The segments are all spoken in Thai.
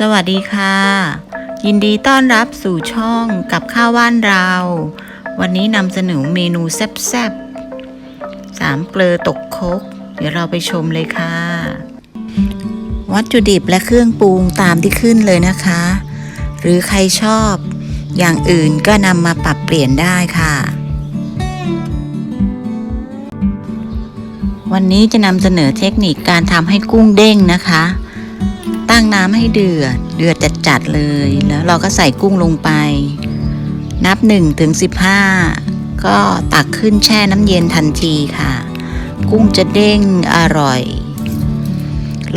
สวัสดีค่ะ ยินดีต้อนรับสู่ช่องกับข้าวบ้านเรา วันนี้นำเสนอเมนูแซ่บๆสามเกลือตกคก เดี๋ยวเราไปชมเลยค่ะ วัตถุดิบและเครื่องปรุงตามที่ขึ้นเลยนะคะ หรือใครชอบอย่างอื่นก็นำมาปรับเปลี่ยนได้ค่ะ วันนี้จะนำเสนอเทคนิคการทำให้กุ้งเด้งนะคะ ตั้งน้ำให้เดือด เดือดจัดๆเลย แล้วเราก็ใส่กุ้งลงไป นับ1ถึง15 ก็ตักขึ้นแช่น้ำเย็นทันทีค่ะ กุ้งจะเด้งอร่อย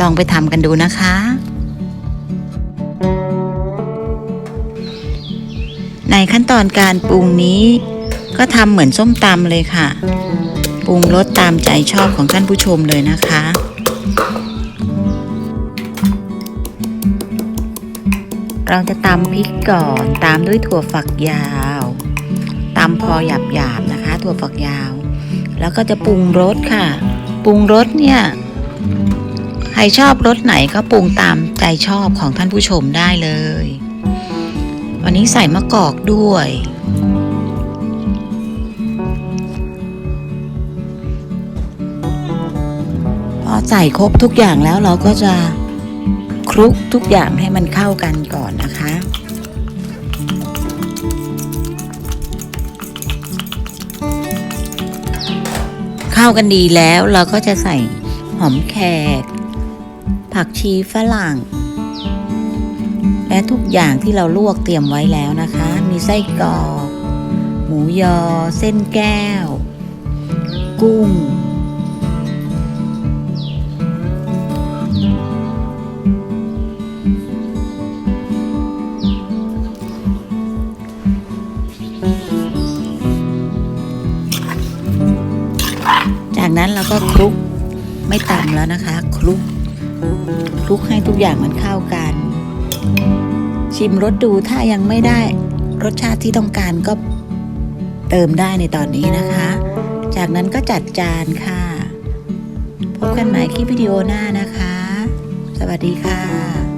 ลองไปทำกันดูนะคะ ในขั้นตอนการปรุงนี้ก็ทำเหมือนส้มตำเลยค่ะ ปรุงรสตามใจชอบของท่านผู้ชมเลยนะคะ เราจะตำพริกก่อนตามด้วยถั่วฝักยาวตำพอหยาบๆนะคะ ถั่วฝักยาว แล้วก็จะปรุงรสค่ะ ปรุงรสเนี่ยใครชอบรสไหนก็ปรุงตามใจชอบของท่านผู้ชมได้เลย วันนี้ใส่มะกอกด้วย พอใส่ครบทุกอย่างแล้วเราก็จะ คลุกทุกอย่างให้มันเข้ากันก่อนนะคะ เข้ากันดีแล้วเราก็จะใส่หอมแขก ผักชีฝรั่ง และทุกอย่างที่เราลวกเตรียมไว้แล้วนะคะ มีไส้กรอก หมูยอ เส้นแก้ว กุ้ง จากนั้นเราก็คลุกไม่ตำแล้วนะคะ คลุกคลุกให้ทุกอย่างมันเข้ากัน ชิมรสดูถ้ายังไม่ได้ รสชาติที่ต้องการก็เติมได้ในตอนนี้นะคะ จากนั้นก็จัดจานค่ะ พบกันใหม่คลิปวิดีโอหน้านะคะ สวัสดีค่ะ